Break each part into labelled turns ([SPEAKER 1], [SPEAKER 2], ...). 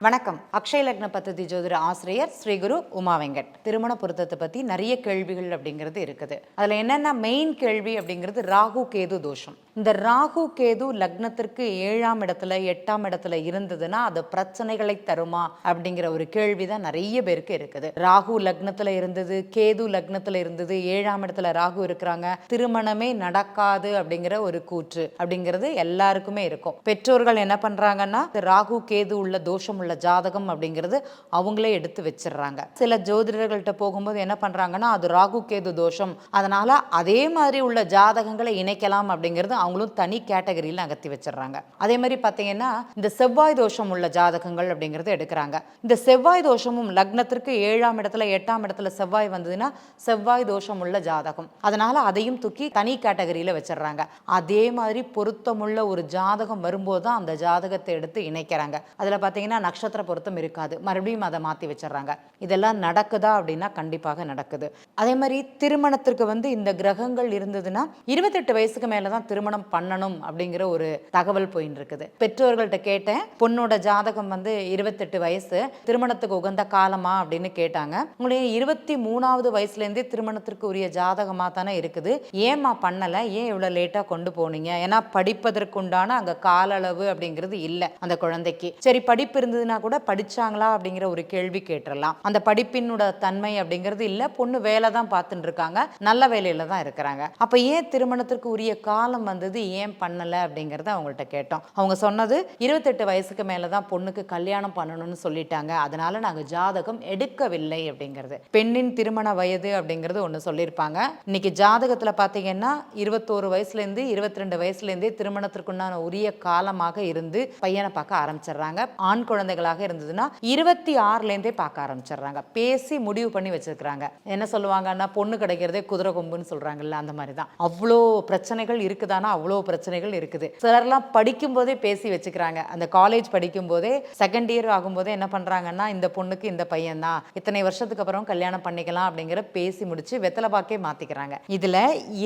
[SPEAKER 1] வணக்கம். அக்ஷய லக்ன பத்ததி ஜோதிட ஆசிரியர் ஸ்ரீகுரு உமா வெங்கட். திருமண பொருத்தத்தை பற்றி நிறைய கேள்விகள் அப்படிங்கிறது இருக்குது. அதில் என்னென்ன மெயின் கேள்வி அப்படிங்கிறது ராகு கேது தோஷம். இந்த ராகு கேது லக்னத்திற்கு ஏழாம் இடத்துல எட்டாம் இடத்துல இருந்ததுன்னா அது பிரச்சனைகளை தருமா அப்படிங்கிற ஒரு கேள்வி தான் நிறைய பேருக்கு இருக்குது. ராகு லக்னத்தில் இருந்தது கேது லக்னத்தில் இருந்தது ஏழாம் இடத்துல ராகு இருக்கிறாங்க திருமணமே நடக்காது அப்படிங்கிற ஒரு கூற்று அப்படிங்கிறது எல்லாருக்குமே இருக்கும். பெற்றோர்கள் என்ன பண்றாங்கன்னா ராகு கேது உள்ள தோஷம் உள்ள ஜாதகம் அப்படிங்கிறது அவங்களே எடுத்து வச்சிடுறாங்க. சில ஜோதிடர்கள்ட்ட போகும்போது என்ன பண்றாங்கன்னா அது ராகு கேது தோஷம் அதனால அதே மாதிரி உள்ள ஜாதகங்களை இணைக்கலாம் அப்படிங்கிறது அவங்களும் தனி கேட்டகரியில் நகர்த்தி வச்சிடுறாங்க. அதே மாதிரி பார்த்தீங்கன்னா இந்த செவ்வாய் தோஷம் உள்ள ஜாதகங்கள் அப்படிங்கிறது எடுக்கிறாங்க. இந்த செவ்வாய் தோஷமும் லக்னத்திற்கு ஏழாம் இடத்துல எட்டாம் இடத்துல செவ்வாய் வந்ததுன்னா செவ்வாய் தோஷம் உள்ள ஜாதகம். அதனால அதையும் தூக்கி தனி கேட்டகரியில் வச்சிடுறாங்க. அதே மாதிரி பொருத்தமுள்ள ஒரு ஜாதகம் வரும்போது தான் அந்த ஜாதகத்தை எடுத்து இணைக்கிறாங்க. அதில் பார்த்தீங்கன்னா நட்சத்திர பொருத்தம் இருக்காது. மறுபடியும் அதை மாற்றி வச்சிடுறாங்க. இதெல்லாம் நடக்குதா அப்படின்னா கண்டிப்பாக நடக்குது. அதே மாதிரி திருமணத்திற்கு வந்து இந்த கிரகங்கள் இருந்ததுன்னா இருபத்தெட்டு வயசுக்கு மேலே தான் திருமணம் பண்ணணும் அப்படிங்கிற ஒரு தகவல் போயின்னு இருக்குது. பெற்றோர்கள்ட்ட கேட்டேன். பொண்ணோட ஜாதகம் வந்து இருபத்தெட்டு வயசு. திருமணத்துக்கு உகந்த காலமா அப்படின்னு கேட்டாங்க. உங்களுடைய இருபத்தி மூணாவது வயசுலேருந்தே திருமணத்திற்கு உரிய ஜாதகமாக தானே இருக்குது. ஏமா பண்ணலை? ஏன் இவ்வளோ லேட்டாக கொண்டு போனீங்க? ஏன்னா படிப்பதற்குண்டான அங்கே கால அளவு அப்படிங்கிறது இல்லை அந்த குழந்தைக்கு. சரி படிப்பு இருந்ததுன்னா கூட படிச்சாங்களா அப்படிங்கிற ஒரு கேள்வி கேட்டுடலாம் அந்த படிப்பினோட தன்மை அப்படிங்கிறது இல்லை. பொண்ணு வேலை தான் பார்த்துட்டு இருக்காங்க. நல்ல வேலையில தான் இருக்கிறாங்க. அப்போ ஏன் திருமணத்திற்கு உரிய காலம் வந்தது ஏன் பண்ணலை அப்படிங்கிறத அவங்கள்ட்ட கேட்டோம். அவங்க சொன்னது இருபத்தெட்டு வயசுக்கு மேலே தான் பொண்ணுக்கு கல்யாணம் பண்ணணும்னு சொல்லிட்டாங்க. அதனால நாங்கள் ஜாதகம் எடுக்கவில்லை அப்படிங்கிறது. பெண்ணின் திருமண வயது அப்படிங்கிறது ஒன்று சொல்லியிருப்பாங்க. இன்னைக்கு ஜாதகத்தில் பார்த்தீங்கன்னா இருபத்தோரு வயசுலேருந்து இருபத்தி ரெண்டு வயசுலேருந்தே திருமணத்திற்குண்டான உரிய காலமாக இருந்து பையனை பார்க்க ஆரம்பிச்சிடுறாங்க. ஆண் குழந்தைகளாக இருந்ததுன்னா இருபத்தி ஆறுலேருந்தே பார்க்க ஆரம்பிச்சிடுறாங்க. பேசி முடிவு பண்ணி வச்சிருக்கிறாங்க. என்ன சொல்லுவாங்கன்னா பொண்ணு கிடைக்கிறதே குதிரை கொம்புன்னு சொல்றாங்கல்ல அந்த மாதிரி தான் அவ்வளோ பிரச்சனைகள் இருக்குதானா அவ்வளோ பிரச்சனைகள் இருக்குது. சிலர்லாம் படிக்கும் போதே பேசி வச்சுக்கிறாங்க. அந்த காலேஜ் படிக்கும் போதே செகண்ட் இயர் ஆகும்போதே என்ன பண்றாங்கன்னா இந்த பொண்ணுக்கு இந்த பையன் தான் இத்தனை வருஷத்துக்கு அப்புறம் கல்யாணம் பண்ணிக்கலாம் அப்படிங்கிற பேசி முடிச்சு வெத்தலை பாக்கே மாத்திக்கிறாங்க. இதுல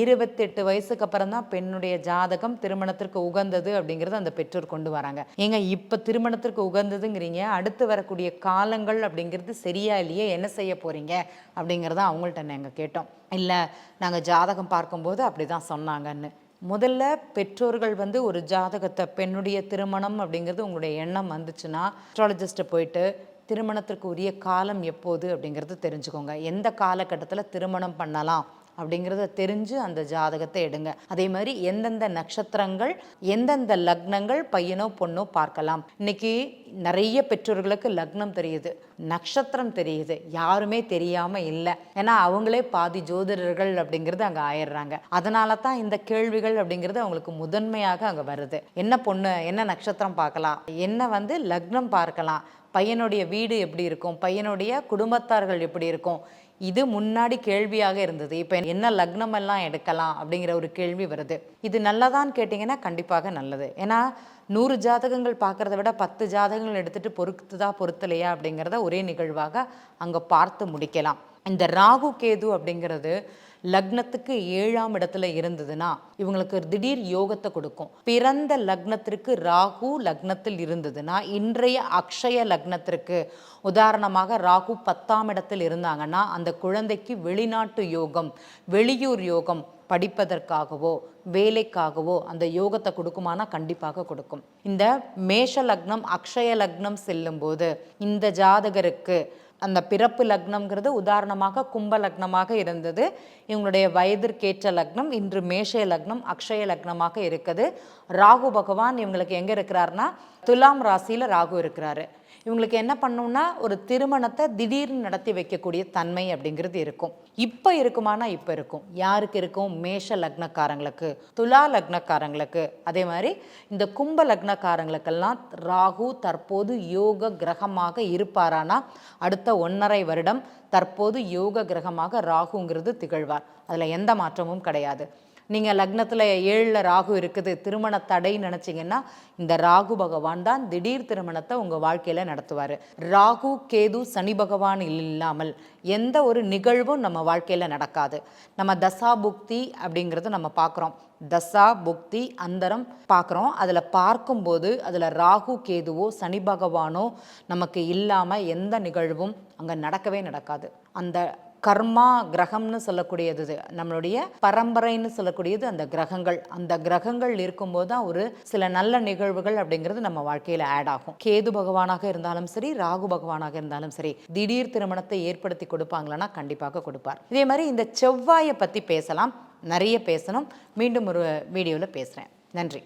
[SPEAKER 1] இருபத்தெட்டு வயசுக்கு அப்புறம் தான் பெண்ணுடைய ஜாதகம் திருமணத்திற்கு உகந்தது அப்படிங்கறது அந்த பெற்றோர் கொண்டு வராங்க. ஏங்க இப்ப திருமணத்திற்கு உகந்ததுங்கிறீங்க. அடுத்து வரக்கூடிய காலங்கள் அப்படிங்கிறது சரியா இல்லையே? என்ன செய்ய போறீங்க? அப்படிங்கிறத அவங்கள்ட்ட நாங்கள் கேட்டோம். இல்லை நாங்கள் ஜாதகம் பார்க்கும்போது அப்படி தான் சொன்னாங்கன்னு. முதல்ல பெற்றோர்கள் வந்து ஒரு ஜாதகத்தை பெண்ணுடைய திருமணம் அப்படிங்கிறது உங்களுடைய எண்ணம் வந்துச்சுன்னா அஸ்ட்ராலஜிஸ்ட்டை போயிட்டு திருமணத்திற்கு உரிய காலம் எப்போது அப்படிங்கிறது தெரிஞ்சுக்கோங்க. எந்த காலகட்டத்தில் திருமணம் பண்ணலாம் அப்படிங்கிறத தெரிஞ்சு அந்த ஜாதகத்தை எடுங்க. அதே மாதிரி எந்தெந்த நட்சத்திரங்கள் எந்தெந்த லக்னங்கள் பையனோ பொண்ணோ பார்க்கலாம். இன்னைக்கு நிறைய பெற்றோர்களுக்கு லக்னம் தெரியுது நட்சத்திரம் தெரியுது யாருமே தெரியாம இல்லை. ஏன்னா அவங்களே பாதி ஜோதிடர்கள் அப்படிங்கிறது அங்கே ஆயிடுறாங்க. அதனால தான் இந்த கேள்விகள் அப்படிங்கிறது அவங்களுக்கு முதன்மையாக அங்கே வருது. என்ன பொண்ணு என்ன நட்சத்திரம் பார்க்கலாம்? என்ன வந்து லக்னம் பார்க்கலாம்? பையனுடைய வீடு எப்படி இருக்கும்? பையனுடைய குடும்பத்தார்கள் எப்படி இருக்கும்? இது முன்னாடி கேள்வியாக இருந்தது. இப்போ என்ன லக்னம் எல்லாம் எடுக்கலாம் அப்படிங்கிற ஒரு கேள்வி வருது. இது நல்லதான்னு கேட்டிங்கன்னா கண்டிப்பாக நல்லது. ஏன்னா நூறு ஜாதகங்கள் பார்க்குறத விட பத்து ஜாதகங்கள் எடுத்துகிட்டு பொறுத்துதா பொறுத்தலையா அப்படிங்கிறத ஒரே நிகழ்வாக அங்கே பார்த்து முடிக்கலாம். இந்த ராகு கேது அப்படிங்கிறது லக்னத்துக்கு ஏழாம் இடத்துல இருந்ததுன்னா இவங்களுக்கு ஒரு திடீர் யோகத்தை கொடுக்கும். பிறந்த லக்னத்திற்கு ராகு லக்னத்தில் இருந்ததுன்னா இன்றைய அக்ஷய லக்னத்திற்கு உதாரணமாக ராகு பத்தாம் இடத்தில் இருந்தாங்கன்னா அந்த குழந்தைக்கு வெளிநாட்டு யோகம் வெளியூர் யோகம் படிப்பதற்காகவோ வேலைக்காகவோ அந்த யோகத்தை கொடுக்குமானா கண்டிப்பாக கொடுக்கும். இந்த மேஷ லக்னம் அக்ஷய லக்னம் செல்லும்போது இந்த ஜாதகருக்கு அந்த பிறப்பு லக்னம்ங்கிறது உதாரணமாக கும்ப லக்னமாக இருந்தது. இவங்களுடைய வயதிற்கேற்ற லக்னம் இன்று மேஷய லக்னம் அக்ஷய லக்னமாக இருக்குது. ராகு பகவான் இவங்களுக்கு எங்கே இருக்கிறாருன்னா துலாம் ராசியில் ராகு இருக்கிறாரு. இவங்களுக்கு என்ன பண்ணும்னா ஒரு திருமணத்தை திடீர்னு நடத்தி வைக்கக்கூடிய தன்மை அப்படிங்கிறது இருக்கும். இப்போ இருக்குமானா இப்போ இருக்கும். யாருக்கு இருக்கும்? மேஷ லக்னக்காரங்களுக்கு துலா லக்னக்காரங்களுக்கு. அதே மாதிரி இந்த கும்ப லக்னக்காரங்களுக்கெல்லாம் ராகு தற்போது யோக கிரகமாக இருப்பாரானா அடுத்த ஒன்றரை வருடம் தற்போது யோக கிரகமாக ராகுங்கிறது திகழ்வார். அதில் எந்த மாற்றமும் கிடையாது. நீங்கள் லக்னத்தில் ஏழில் ராகு இருக்குது திருமண தடை நினச்சிங்கன்னா இந்த ராகு பகவான் தான் திடீர் திருமணத்தை உங்கள் வாழ்க்கையில் நடத்துவார். ராகு கேது சனி பகவான் இல்லாமல் எந்த ஒரு நிகழ்வும் நம்ம வாழ்க்கையில் நடக்காது. நம்ம தசா புக்தி அப்படிங்கிறது நம்ம பார்க்குறோம் தசா புக்தி அந்தரம் பார்க்குறோம் அதில் பார்க்கும்போது அதில் ராகு கேதுவோ சனி பகவானோ நமக்கு இல்லாமல் எந்த நிகழ்வும் அங்கே நடக்கவே நடக்காது. அந்த கர்மா கிரகம்னு சொல்லக்கூடியது இது. நம்மளுடைய பரம்பரைன்னு சொல்லக்கூடியது அந்த கிரகங்கள். அந்த கிரகங்கள் இருக்கும்போது தான் ஒரு சில நல்ல நிகழ்வுகள் அப்படிங்கிறது நம்ம வாழ்க்கையில் ஆட் ஆகும். கேது பகவானாக இருந்தாலும் சரி ராகு பகவானாக இருந்தாலும் சரி திடீர் திருமணத்தை ஏற்படுத்தி கொடுப்பாங்களன்னா கண்டிப்பாக கொடுப்பார். இதே மாதிரி இந்த செவ்வாயை பற்றி பேசலாம். நிறைய பேசணும். மீண்டும் ஒரு வீடியோவில் பேசுகிறேன் நன்றி.